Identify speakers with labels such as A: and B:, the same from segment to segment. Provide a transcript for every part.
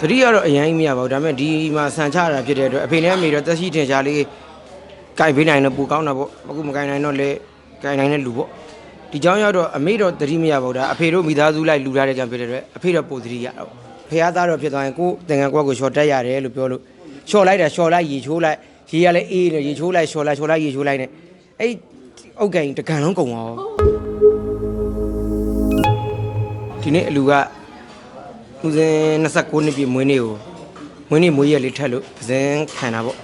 A: သတိကတော့အရင်မရပါဘူးဒါပေမဲ့ဒီမှာဆန်ချတာဖြစ်တဲ့အတွက်အဖေနဲ့အမေတော့တက်ရှိထင်ရှားလေးကြိုက်ပေးနိုင်တော့ပူကောင်းတာပေါ့အခုမကြိုက်နိုင်တော့လေကြိုက်နိုင်တဲ့လူပေါ့ဒီเจ้าရောက်တော့အမေတော့သတိမရပါဘူးဒါအဖေတို့မိသားစုလိုက်လူထားတဲ့ကြောင့်ဖြစ်တဲ့အတွက်အဖေတော့ပိုသတိရတော့ဖះသားတော့ဖြစ်သွားရင်ကိုယ်သင်္ကန်းကွက်ကိုရှော့တက်ရတယ်လို့ပြောလို့ရှော့လိုက်တာရှော့လိုက်ရေချိုးလိုက်ရေရလဲအေးတယ်ရေချိုးလိုက်ရှော့လိုက်ရှော့လိုက်ရေချိုးလိုက်နဲ့အဲ့အုတ်ကင်တကန်လုံးကုန်သွားဒီနေ့အလူက ဦးစင်း29နှစ်ပြည့်မွေးနေ့ကိုမွေးနေ့မွေးရက်လေးထက်လို့ပဇင်းခံတာပေါ့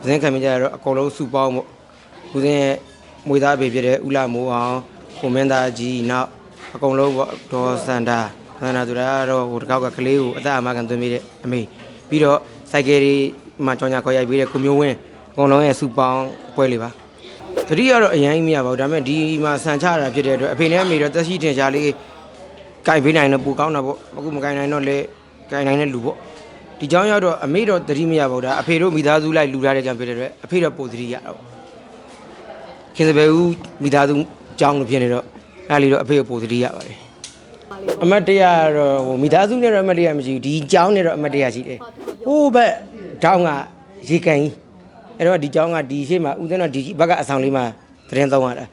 A: ပဇင်းခံမိကြရတော့အကုန်လုံးစုပေါင်းပေါ့ဦးစင်းရဲ့မွေသားအဖေဖြစ်တဲ့ဦးလာမိုးအောင်ကိုမင်းသားကြီးနောက်အကုန်လုံးပေါ့ဒေါ်စန္ဒာစန္ဒာဆိုတာကတော့ဟိုတကောက်ကကလေးကိုအသက်အမခံသွင်းပေးတဲ့အမေပြီးတော့စိုက်ကယ်တွေမှာကြောင်ညာခေါ်ရိုက်ပေးတဲ့ကိုမျိုးဝင်းအကုန်လုံးရဲ့စုပေါင်းပွဲလေးပါတတိယတော့အရင်မရပါဘူးဒါပေမဲ့ဒီမှာဆန်ချတာဖြစ်တဲ့အတွက်အဖေနဲ့အမေတော့တက်ရှိထင်ရှားလေး ကြိုက်ပေးနိုင်တော့ပူကောင်းတာပေါ့အခုမကြိုက်နိုင်တော့လေကြိုက်နိုင်တဲ့လူပေါ့ဒီเจ้าရောက်တော့အမေတော့သတိမရပါဘူးဒါအဖေတို့မိသားစုလိုက်လူထားတဲ့ကြောင့်ဖြစ်တဲ့အတွက်အဖေတော့ပိုသတိရတော့ခင်စပယ်ဦးမိသားစုเจ้าလို့ဖြစ်နေတော့အဲ့လီတော့အဖေကိုပိုသတိရပါတယ်အမတ်တရားတော့ဟိုမိသားစုနဲ့တော့အမတ်တရားမရှိဘူးဒီเจ้าနဲ့တော့အမတ်တရားရှိတယ်ဟိုးဘက်တောင်းကရေကန်ကြီးအဲ့တော့ဒီเจ้าကဒီရှေ့မှာဦးသိန်းတော့ဒီဘက်ကအဆောင်လေးမှာသတင်းသုံးရတာ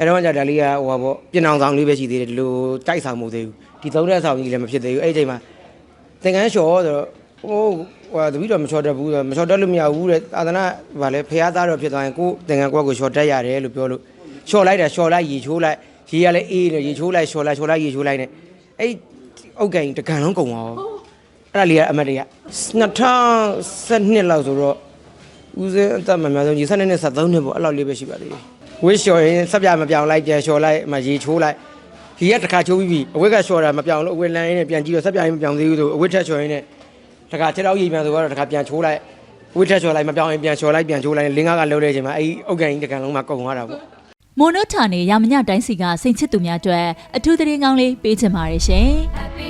A: အဲ့တော့ကြာဒါလေးကဟိုပါပေါ့ပြင်အောင်ဆောင်လေးပဲရှိသေးတယ်ဒီလိုတိုက်ဆောင်မှုသေးဘူးဒီသုံးတဲ့ဆောင်ကြီးလည်းမဖြစ်သေးဘူးအဲ့ဒီအချိန်မှာသင်္ကန်းလျှော်ဆိုတော့ဟိုဟိုတပီတော့မလျှော်တတ်ဘူးဆိုတော့မလျှော်တတ်လို့မရဘူးတဲ့အာသနာဗာလဲဖះသားတော့ဖြစ်သွားရင်ကိုယ်သင်္ကန်းကွက်ကိုလျှော်တတ်ရတယ်လို့ပြောလို့လျှော်လိုက်တာလျှော်လိုက်ရေချိုးလိုက်ရေရလဲအေးတယ်ရေချိုးလိုက်လျှော်လိုက်လျှော်လိုက်ရေချိုးလိုက်နဲ့အဲ့အုတ်ကင်တကန်လုံးကုန်သွားအဲ့ဒါလေးကအမတ်တရ2012လောက်ဆိုတော့ဦးစင်းအသက်မများဆုံးကြီး12နဲ့73နှစ်ပေါ့အဲ့လောက်လေးပဲရှိပါသေးတယ် ဝစ်လျှော်ရင်ဆက်ပြမပြောင်းလိုက်ပြန်လျှော်လိုက်အမရေချိုးလိုက်ဒီကတစ်ခါချိုးပြီးပြီအဝက်ကလျှော်တာမပြောင်းလို့အဝက်လန်းရင်းနဲ့ပြန်ကြည့်တော့ဆက်ပြရင်မပြောင်းသေးဘူးဆိုအဝက်ထက်လျှော်ရင်းနဲ့တစ်ခါခြေထောက်ရည်ပြန်ဆိုတော့တစ်ခါပြန်ချိုးလိုက်အဝက်ထက်လျှော်လိုက်မပြောင်းရင်ပြန်လျှော်လိုက်ပြန်ချိုးလိုက်လင်းကားကလှုပ်တဲ့အချိန်မှာအဲ့ဒီအုတ်ကန်ကြီးတစ်ကန်လုံးမှာကုန်သွားတာပေါ့
B: မိုနိုထာနေရမညတိုင်းစီကစိန်ချစ်သူများအတွက်အထူးသတင်းကောင်းလေးပေးချင်ပါတယ်ရှင်။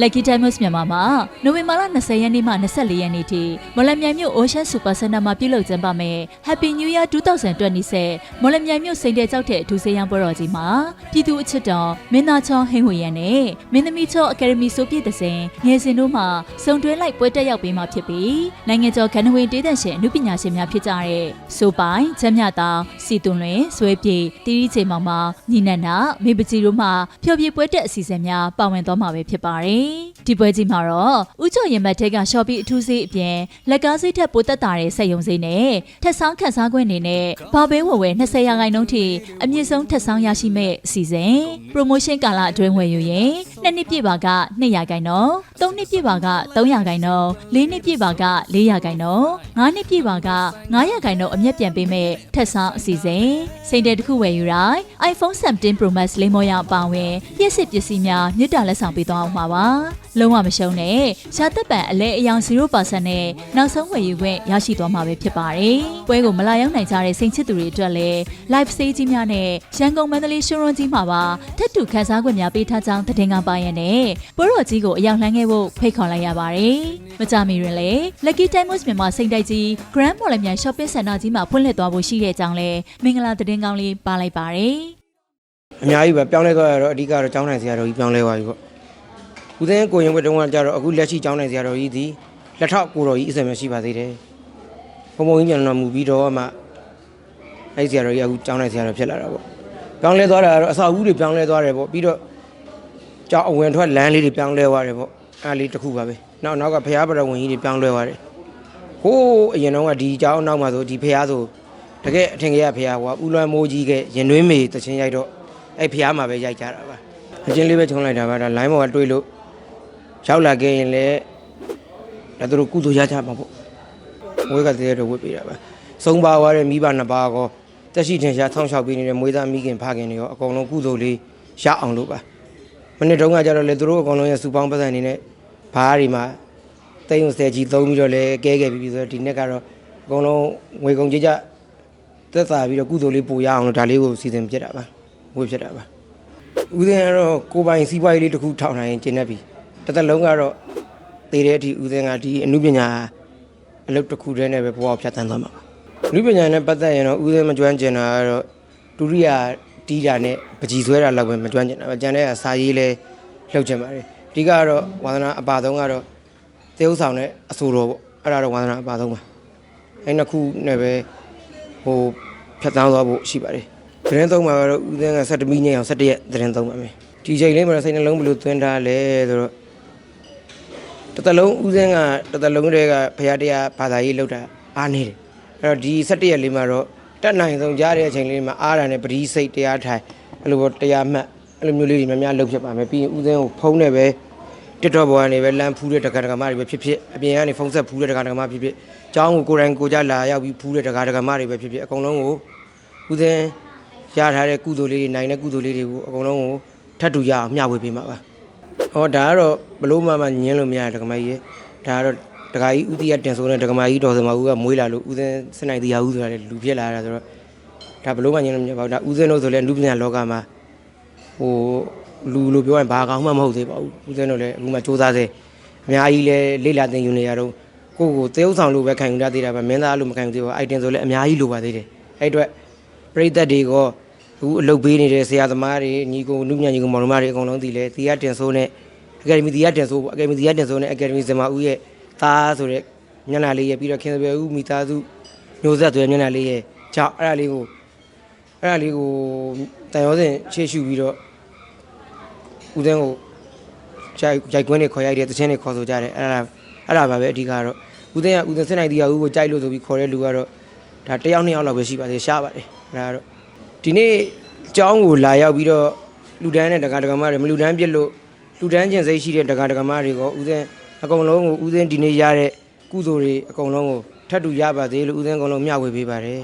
B: Lucky Diamonds မြန်မာမှာနိုဝင်ဘာလ20ရက်နေ့မှ24ရက်နေ့ထိမော်လမြိုင်မြို့ Ocean Super Center မှာပြုလုပ်ကျင်းပမယ် Happy New Year 2020မော်လမြိုင်မြို့စိန်တဲ့ကြောက်တဲ့အထူးဆေးရန်ပွဲတော်ကြီးမှာပြည်သူအချစ်တော်မင်းသားချောဟင်းဝေရန်နဲ့မင်းသမီးချောအကယ်ဒမီဆိုပြည့်တဲ့စဉ်ငယ်စဉ်တို့မှစုံတွဲလိုက်ပွဲတက်ရောက်ပေးမှာဖြစ်ပြီးနိုင်ငံကျော်ကဏ္ဍဝင်တေးသက်ရှင်အမှုပညာရှင်များဖြစ်ကြတဲ့ဆိုပိုင်ချမ်းမြတောင်စီတွန်လွင်ဆွဲပြေတီရီချေမောင်မောင်ညီနန္ဒမေပကြီးတို့မှဖျော်ဖြေပွဲတက်အစီအစဉ်များပါဝင်သွားမှာပဲဖြစ်ပါတယ်။ဒီပွဲကြီးမှာတော့ဥကျော်ရင်မတ်ထဲကရှော့ပီအထူးစေးအပြင်လက်ကားစေးထက်ပိုတက်တာတဲ့စက်ယုံစေးနဲ့ထက်ဆောင်ခန်းစားခွင့်အနေနဲ့ဘာဘေးဝယ်ဝယ်20ရာခိုင်နှုန်းထိအမြင့်ဆုံးထက်ဆောင်ရရှိမဲ့အစီအစဉ် promotion ကာလအတွင်းဝယ်ယူရင် နှစ်နှစ်ပြည့်ပါက2ရာခိုင်နှုန်းသုံးနှစ်ပြည့်ပါက3ရာခိုင်နှုန်းလေးနှစ်ပြည့်ပါက4ရာခိုင်နှုန်းငါးနှစ်ပြည့်ပါက9ရာခိုင်နှုန်းအမြတ်ပြန်ပေးမဲ့ထက်ဆောင်အစီအစဉ်စိန်တဲ့တစ်ခုဝယ်ယူတိုင်း iPhone 17 Pro Max လေးမောရအပါအဝင်ပြည့်စစ်ပစ္စည်းများမြစ်တာလက်ဆောင်ပေးသွားအောင်ပါပါလုံးဝမရှုံးနဲ့ရှားသက်ပံအလဲအယောင်0%နဲ့နောက်ဆုံးဝယ်ယူခွင့်ရရှိသွားမှာပဲဖြစ်ပါတယ်ပွဲကိုမလာရောက်နိုင်ကြတဲ့စိန်ချစ်သူတွေအတွက်လည်း live stage ကြီးများနဲ့ရန်ကုန်မန္တလေးရှုံရွန်ကြီးမှာပါထက်တူခန်းစားခွင့်များပေးထားကြောင်းသတင်းကပါရတဲ့ပွဲတော်ကြီးကိုအရောက်လှမ်းခဲ့ဖို့ဖိတ်ခေါ်လိုက်ရပါတယ်မကြမီတွင်လည်း Lucky Diamonds မြန်မာစိန်တိုက်ကြီး Grand Mall မြန် shopping center ကြီးမှာဖွင့်လှစ်သွားဖို့ရှိတဲ့အကြောင်းလည်းမင်္ဂလာသတင်းကောင်းလေးပါလိုက်ပါတယ်
A: အများကြီးပဲပြောင်းလဲသွားရတော့အဓိကတော့ကျောင်းနိုင်ဆရာတော်ကြီးပြောင်းလဲသွားပြီပေါ့ဦးသိန်းကိုရင်ဝတ်တုံးကကြတော့အခုလက်ရှိကျောင်းနိုင်ဆရာတော်ကြီးဒီလက်ထောက်ကိုတော်ကြီးအစင်မရှိပါသေးတယ်ဘုံဘုံကြီးပြန်တော်မူပြီးတော့မှအဲ့ဒီဆရာတော်ကြီးအခုကျောင်းနိုင်ဆရာတော်ဖြစ်လာတာပေါ့ပြောင်းလဲသွားတာကတော့အစာအုပ်တွေပြောင်းလဲသွားတယ်ပေါ့ပြီးတော့ ကျောင်းအဝင်ထွက်လမ်းလေးတွေပြောင်းလဲသွားတယ်ပေါ့အဲ့လေးတစ်ခုပါပဲနောက်နောက်ကဖရားပရဝင်ကြီးတွေပြောင်းလဲသွားတယ်ဟိုးအရင်တော့ကဒီကျောင်းနောက်မှာဆိုဒီဖရားဆိုတကယ်အထင်ကြီးရဖရားဟိုကဥလွမ်းမိုးကြီးကရင်တွင်းမေတချင်းရိုက်တော့အဲ့ဖျားမှာပဲရိုက်ကြတာပါအချင်းလေးပဲချုံလိုက်တာပါဒါ line ပေါ်ကတွေးလို့ရောက်လာခဲ့ရင်လည်းဒါတို့ကုသိုလ်ရကြမှာပေါ့ဝဲကတည်းကတော့ဝတ်ပေးတာပါစုံပါသွားတဲ့မိဘနှစ်ပါးကောတက်ရှိထင်ရှားထောင်းလျှောက်ပေးနေတဲ့မွေးသားမိခင်ဖခင်တွေရောအကုန်လုံးကုသိုလ်လေးရအောင်လို့ပါ မနေ့တုန်းကကြတော့လေသူတို့အကုန်လုံးရဲ့စူပေါင်းပတ်စံနေနဲ့ဘားတွေမှာတိမ်ုံဆယ်ကြီးသုံးပြီးတော့လဲကဲခဲ့ပြီးပြီဆိုတော့ဒီနေ့ကတော့အကုန်လုံးငွေကုန်ကြကြသက်သာပြီးတော့ကုသိုလ်လေးပို့ရအောင်လို့ဒါလေးကိုစီစဉ်ပြစ်တာပါဝေဖြစ်တာပါဦးစင်းကတော့ကိုယ်ပိုင်စီးပွားရေးလေးတစ်ခုထောင်နိုင်ကျင်နေပြီတစ်သက်လုံးကတော့တည်တဲ့အထိဦးစင်းကဒီအမှုပညာအလုပ်တစ်ခုတည်းနဲ့ပဲဘဝကိုဖြတ်သန်းသွားမှာပါအမှုပညာနဲ့ပတ်သက်ရင်တော့ဦးစင်းမကျွမ်းကျင်တာကတော့ဒုတိယ တီးတာနဲ့ပကြီးဆွဲတာလောက်ပဲမကျွမ်းကျင်တာပါကျန်တဲ့ကစာရေးလဲလှုပ်ကျင်ပါတယ်အဓိကကတော့ဝါသနာအပါဆုံးကတော့သေဥဆောင်နဲ့အဆိုတော်ပေါ့အဲ့ဒါတော့ဝါသနာအပါဆုံးပါအဲ့နှစ်ခုနဲ့ပဲဟိုဖြတ်သန်းသွားဖို့ရှိပါတယ်သတင်းသုံးမှာကတော့ဦးသင်းက17မိနစ်အောင်17ရက်သတင်းသုံးပါမယ်ဒီချိန်လေးမှာတော့စိတ်နှလုံးဘယ်လိုသွင်းထားလဲဆိုတော့တစ်သက်လုံးဦးသင်းကတစ်သက်လုံးတည်းကဖရာတရားဘာသာရေးလောက်တာအားနေတယ်အဲ့တော့ဒီ17ရက်လေးမှာတော့ တက်နိုင်ဆုံးကြားတဲ့အချိန်လေးမှာအားရနဲ့ပရိစိတ်တရားထိုင်အဲ့လိုပေါ့တရားမှတ်အဲ့လိုမျိုးလေးတွေများများလုပ်ဖြစ်ပါမယ်ပြီးရင်ဦးသင်းကိုဖုံးနေပဲတစ်တော့ဘောကနေပဲလမ်းဖူးတဲ့တက္ကရာမတွေပဲဖြစ်ဖြစ်အပြင်ကနေဖုန်းဆက်ဖူးတဲ့တက္ကရာမဖြစ်ဖြစ်ကျောင်းကိုကိုယ်တိုင်ကိုကြလာရောက်ပြီးဖူးတဲ့တက္ကရာမတွေပဲဖြစ်ဖြစ်အကုန်လုံးကိုဦးစင်းရထားတဲ့ကုသိုလ်လေးတွေနိုင်တဲ့ကုသိုလ်လေးတွေကိုအကုန်လုံးကိုထပ်တူရအောင်မျှဝေပေးမှာပါဟောဒါကတော့ဘလို့မှမညင်းလို့မရတဲ့တက္ကမကြီးရေဒါကတော့ တက္ကကြီးဦးတီးရတင်ဆိုတဲ့တက္ကမကြီးတော်စမဦးကမွေးလာလို့ဦးစင်းစနိုင်တရားဦးဆိုတာလေလူဖြစ်လာတာဆိုတော့ဒါဘလို့မှညင်းလို့မရပါဘူးဒါဦးစင်းတို့ဆိုလဲလူပညာလောကမှာဟိုလူလိုပြောရင်ဘာကောင်းမှမဟုတ်သေးပါဘူးဦးဇင်းတို့လည်းအခုမှစူးစမ်းစေအများကြီးလည်းလေ့လာသင်ယူနေရတော့ကိုယ့်ကိုသေဥဆောင်လို့ပဲခံယူတတ်သေးတာပဲမင်းသားလို့မခံယူသေးပါဘူးအိုက်တင်ဆိုလည်းအများကြီးလိုပါသေးတယ်အဲ့အတွက်ပရိသတ်တွေကအခုအလုပ်ပေးနေတဲ့ဆရာသမားတွေညီကိုနုညံ့ညီကိုမောင်နှမတွေအကုန်လုံးတည်လဲတီးရတင်ဆိုးနဲ့အကယ်ဒမီတီးရတင်ဆိုးပေါ့အကယ်ဒမီတီးရတင်ဆိုးနဲ့အကယ်ဒမီဇမာဦးရဲ့ သားဆိုတဲ့ညနာလေးရဲ့ပြီးတော့ခင်စပယ်ဦးမိသားစုမျိုးဆက်ဆိုတဲ့ညနာလေးရဲ့ကြောင့်အဲ့ဒါလေးကိုအဲ့ဒါလေးကိုတန်ရောစင်ရှေ့ရှုပြီးတော့ဦးစင်းကိုရိုက်ရိုက်ကွင်းတွေခေါ်ရိုက်တယ်တချင်းတွေခေါ်ဆိုကြတယ်အဲ့ဒါအဲ့ဒါပါပဲအဓိကတော့ဦးစင်းကဦးစင်းစစ်နိုင်တရားဦးကိုကြိုက်လို့ဆိုပြီးခေါ်တဲ့လူကတော့ဒါတစ်ယောက်နှစ်ယောက်လောက်ပဲရှိပါသေးတယ်ရှားပါတယ်အဲ့ဒါကတော့ဒီနေ့အကြောင်းကိုလာရောက်ပြီးတော့လူတန်းနဲ့တက္ကະတက္ကမတွေမလူတန်းပြစ်လို့လူတန်းကျင်စိတ်ရှိတဲ့တက္ကະတက္ကမတွေကဦးစင်း အကုန်လုံးကိုဦးစင်းဒီနေ့ရတဲ့ကုသိုလ်တွေအကုန်လုံးကိုထပ်တူရပါသေးလို့ဦးစင်းအကုန်လုံးမျှဝေပေးပါတယ်